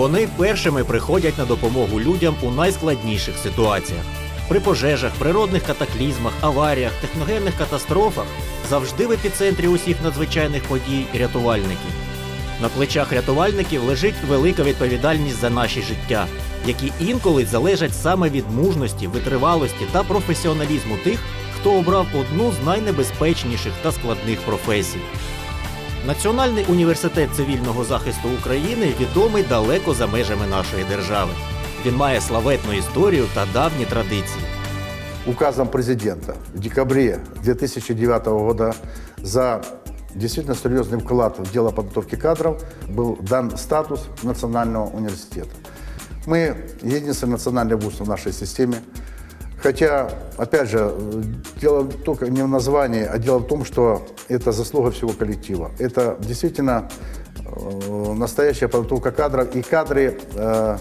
Вони першими приходять на допомогу людям у найскладніших ситуаціях. При пожежах, природних катаклізмах, аваріях, техногенних катастрофах завжди в епіцентрі усіх надзвичайних подій рятувальники. На плечах рятувальників лежить велика відповідальність за наші життя, які інколи залежать саме від мужності, витривалості та професіоналізму тих, хто обрав одну з найнебезпечніших та складних професій. Національний університет цивільного захисту України відомий далеко за межами нашої держави. Він має славетну історію та давні традиції. Указом президента в декабре 2009 года за действительно серьезный вклад в дело подготовки кадров был дан статус национального университета. Мы единственный национальный вуз в нашей системе. Хотя, опять же, дело только не в названии, а дело в том, что это заслуга всего коллектива. Это действительно э, настоящая подготовка кадров, и кадры э,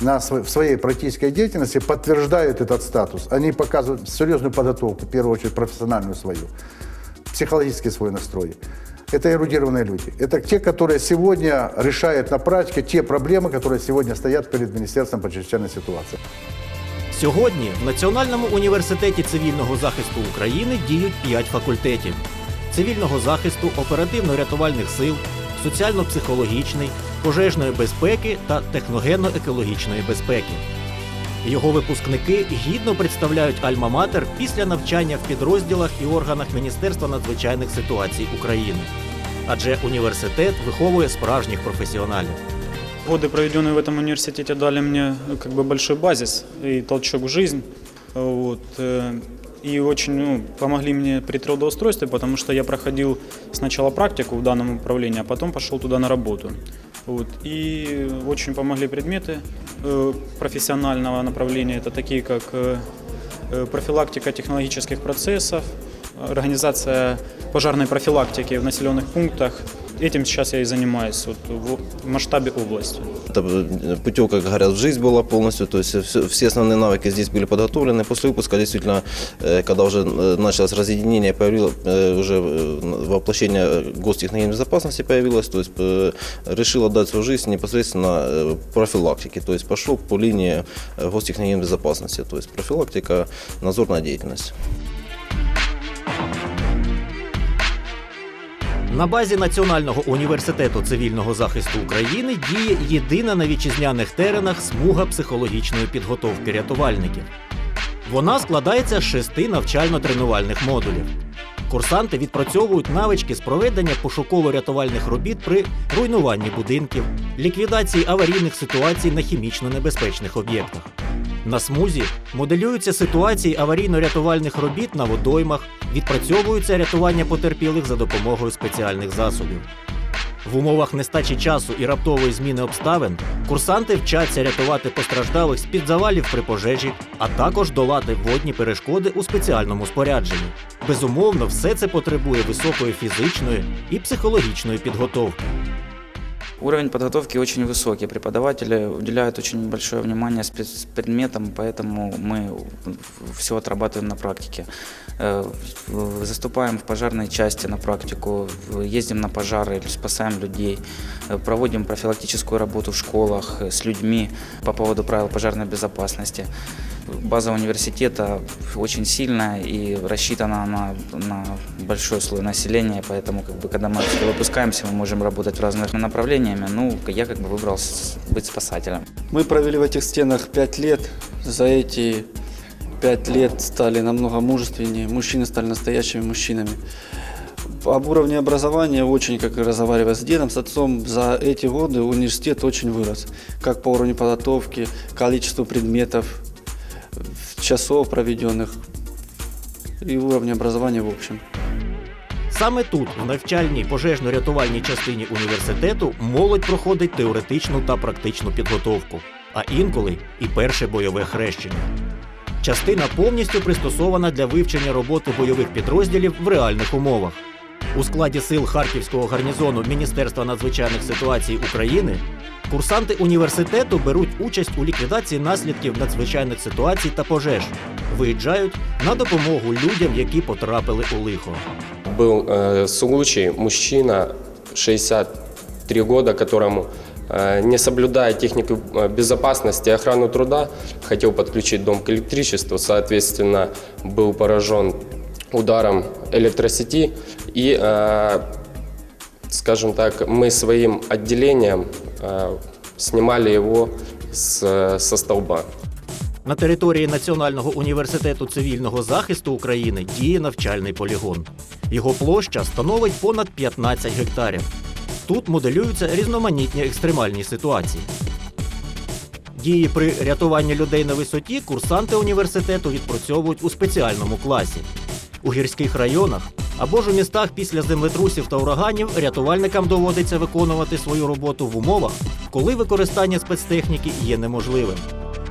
на в своей практической деятельности подтверждают этот статус. Они показывают серьезную подготовку, в первую очередь профессиональную свою, психологический свой настрой. Это эрудированные люди. Это те, которые сегодня решают на практике те проблемы, которые сегодня стоят перед Министерством по чрезвычайной ситуации. Сьогодні в Національному університеті цивільного захисту України діють п'ять факультетів: цивільного захисту, оперативно-рятувальних сил, соціально-психологічний, пожежної безпеки та техногенно-екологічної безпеки. Його випускники гідно представляють Альма-Матер після навчання в підрозділах і органах Міністерства надзвичайних ситуацій України. Адже університет виховує справжніх професіоналів. Годы, проведенные в этом университете, дали мне ну, как бы большой базис и толчок в жизнь. Вот, э, и очень ну, помогли мне при трудоустройстве, потому что я проходил сначала практику в данном управлении, а потом пошел туда на работу. Вот, и очень помогли предметы э, профессионального направления. Это такие как э, э, профилактика технологических процессов, организация пожарной профилактики в населенных пунктах. Этим сейчас я и занимаюсь вот, в масштабе области. Это э, путевка, как говорят, в жизнь была полностью, то есть все, все основные навыки здесь были подготовлены. После выпуска действительно, э, когда уже э, началось разъединение, появилось уже воплощение гостехногенной безопасности появилось, то есть решил отдать свою жизнь непосредственно профилактике, то есть пошел по линии гостехногенной безопасности, то есть профилактика, надзорная деятельность. На базі Національного університету цивільного захисту України діє єдина на вітчизняних теренах смуга психологічної підготовки рятувальників. Вона складається з шести навчально-тренувальних модулів. Курсанти відпрацьовують навички з проведення пошуково-рятувальних робіт при руйнуванні будинків, ліквідації аварійних ситуацій на хімічно небезпечних об'єктах. На смузі моделюються ситуації аварійно-рятувальних робіт на водоймах, відпрацьовується рятування потерпілих за допомогою спеціальних засобів. В умовах нестачі часу і раптової зміни обставин курсанти вчаться рятувати постраждалих з під завалів при пожежі, а також долати водні перешкоди у спеціальному спорядженні. Безумовно, все це потребує високої фізичної і психологічної підготовки. Уровень подготовки очень высокий. Преподаватели уделяют очень большое внимание спецпредметам, поэтому мы все отрабатываем на практике. Э, в- Заступаем в пожарной части на практику, в- ездим на пожары, спасаем людей, э, проводим профилактическую работу в школах э, с людьми по поводу правил пожарной безопасности. База университета очень сильная и рассчитана на, на большой слой населения, поэтому как бы, когда мы выпускаемся, мы можем работать в разных направлениями. Ну, я как бы выбрал быть спасателем. Мы провели в этих стенах пять лет. За эти пять лет стали намного мужественнее. Мужчины стали настоящими мужчинами. Об уровне образования очень, как и разговаривая с дедом, с отцом, за эти годы университет очень вырос. Как по уровню подготовки, количеству предметов, часов проведенных и уровня образования в общем. Саме тут, в навчальній пожежно-рятувальній частині університету, молодь проходить теоретичну та практичну підготовку, а інколи і перше бойове хрещення. Частина повністю пристосована для вивчення роботи бойових підрозділів в реальних умовах. У складі сил Харківського гарнізону Міністерства надзвичайних ситуацій України курсанти університету беруть участь у ліквідації наслідків надзвичайних ситуацій та пожеж, виїжджають на допомогу людям, які потрапили у лихо. Был э, случай, мужчина 63 года, которому э, не соблюдая технику э, безопасности и охрану труда, хотел подключить дом к электричеству, соответственно, был поражен ударом электросети и, э, скажем так, мы своим отделением э, снимали его с- со столба. На території Національного університету цивільного захисту України діє навчальний полігон. Його площа становить понад 15 гектарів. Тут моделюються різноманітні екстремальні ситуації. Дії при рятуванні людей на висоті курсанти університету відпрацьовують у спеціальному класі. У гірських районах або ж у містах після землетрусів та ураганів рятувальникам доводиться виконувати свою роботу в умовах, коли використання спецтехніки є неможливим.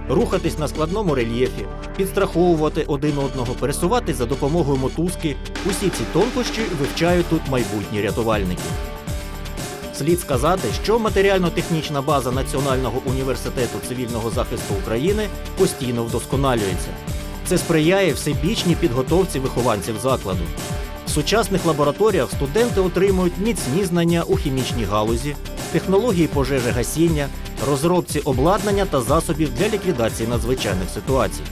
Рухатись на складному рельєфі, підстраховувати один одного, пересуватись за допомогою мотузки. Усі ці тонкощі вивчають тут майбутні рятувальники. Слід сказати, що матеріально-технічна база Національного університету цивільного захисту України постійно вдосконалюється. Це сприяє всебічній підготовці вихованців закладу В сучасних лабораторіях студенти отримують міцні знання у хімічній галузі, технології пожежогасіння, розробці обладнання та засобів для ліквідації надзвичайних ситуацій.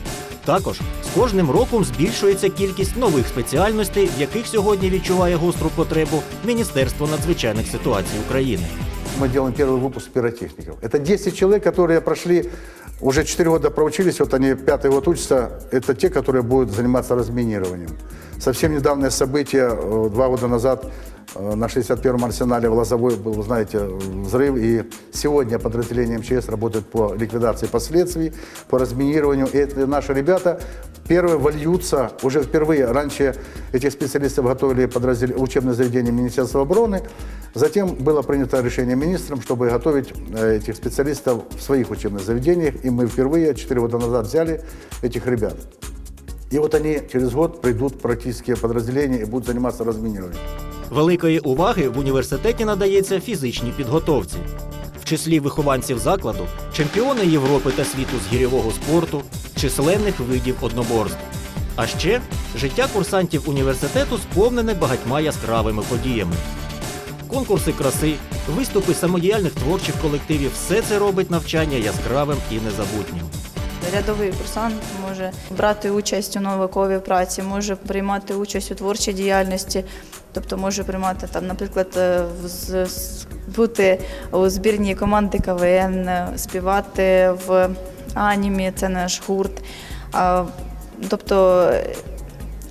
Також з кожним роком збільшується кількість нових спеціальностей, в яких сьогодні відчуває гостру потребу Міністерство надзвичайних ситуацій України. Мы делаем первый выпуск пиротехников. Это 10 человек, которые прошли, уже 4 года проучились, вот они пятый год учатся. Это те, которые будут заниматься разминированием. Совсем недавнее событие, э, два года назад э, на 61-м арсенале в Лозовой был, знаете, взрыв. И сегодня подразделение МЧС работает по ликвидации последствий, по разминированию. И это наши ребята первые вольются, уже впервые, раньше этих специалистов готовили подраздел... учебное заведение Министерства обороны, затем было принято решение министром, чтобы готовить э, этих специалистов в своих учебных заведениях, и мы впервые 4 года назад взяли этих ребят. И вот они через год придут в практические подразделения и будут заниматься разминированием. Великої уваги в університеті надається фізичній підготовці. В числі вихованців закладу чемпіони Європи та світу з гірьового спорту, численних видів одноборств. А ще життя курсантів університету сповнене багатьма яскравими подіями. Конкурси краси, виступи самодіяльних творчих колективів все це робить навчання яскравим і незабутнім. Рядовий курсант може брати участь у науковій праці, може приймати участь у творчій діяльності, тобто може приймати там, наприклад, е, в- з- з- бути у збірній команди КВН, е, співати в анімі, це наш гурт. А, Тобто е,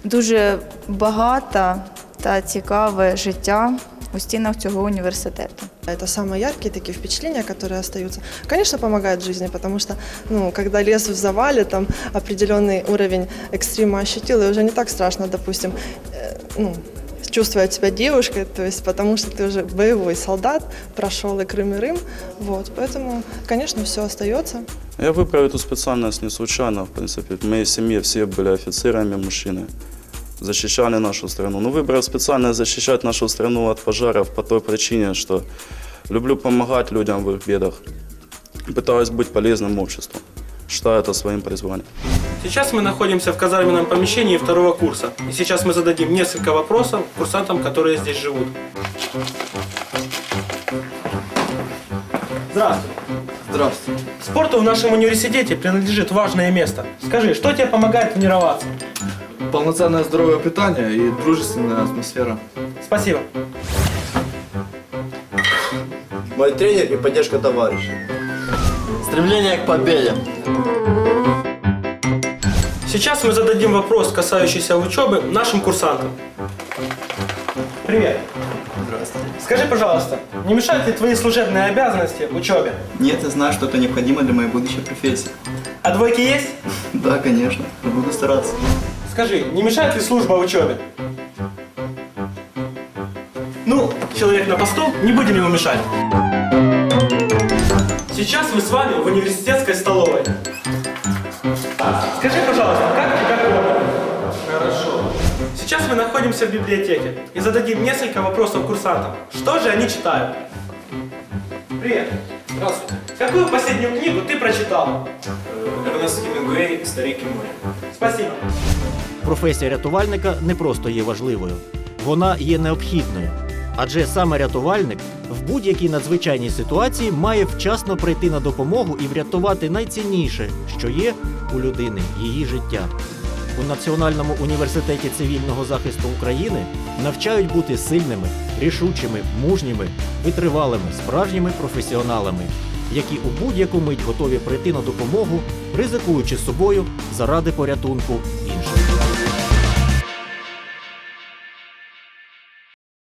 дуже багате та цікаве життя у стінах цього університету. Это самые яркие такие впечатления, которые остаются. Конечно, помогает в жизни, потому что, ну, когда лес в завале, там определенный уровень экстрима ощутил, и уже не так страшно, допустим, э, ну, чувствовать себя девушкой, то есть потому что ты уже боевой солдат, прошел и Крым, и Рим, вот, поэтому, конечно, все остается. Я выбрал эту специальность не случайно, в принципе. В моей семье все были офицерами, мужчины. Защищали нашу страну. Но выбрал специально защищать нашу страну от пожаров по той причине, что люблю помогать людям в их бедах. Пытаюсь быть полезным обществу. Считаю это своим призванием. Сейчас мы находимся в казарменном помещении второго курса. И сейчас мы зададим несколько вопросов курсантам, которые здесь живут. Здравствуй. Здравствуйте. Спорту в нашем университете принадлежит важное место. Скажи, что тебе помогает тренироваться? Полноценное здоровое питание и дружественная атмосфера. Спасибо. Мой тренер и поддержка товарищей. Стремление к победе. Сейчас мы зададим вопрос, касающийся учебы, нашим курсантам. Привет. Здравствуйте. Скажи, пожалуйста, не мешают ли твои служебные обязанности учебе? Нет, я знаю, что это необходимо для моей будущей профессии. А двойки есть? Да, конечно. Буду стараться. Скажи, не мешает ли служба учебе? Ну, человек на посту, не будем ему мешать. Сейчас мы с вами в университетской столовой. Скажи, пожалуйста, как у тебя погода? Хорошо. Сейчас мы находимся в библиотеке и зададим несколько вопросов курсантам. Что же они читают? Привет. Здравствуйте. Какую последнюю книгу ты прочитал? Ернест Хемінгуей «Старик і море». Спасибо. Професія рятувальника не просто є важливою, вона є необхідною. Адже саме рятувальник в будь-якій надзвичайній ситуації має вчасно прийти на допомогу і врятувати найцінніше, що є у людини її життя. У Національному університеті цивільного захисту України навчають бути сильними, рішучими, мужніми, витривалими, справжніми професіоналами, які у будь-яку мить готові прийти на допомогу, ризикуючи собою заради порятунку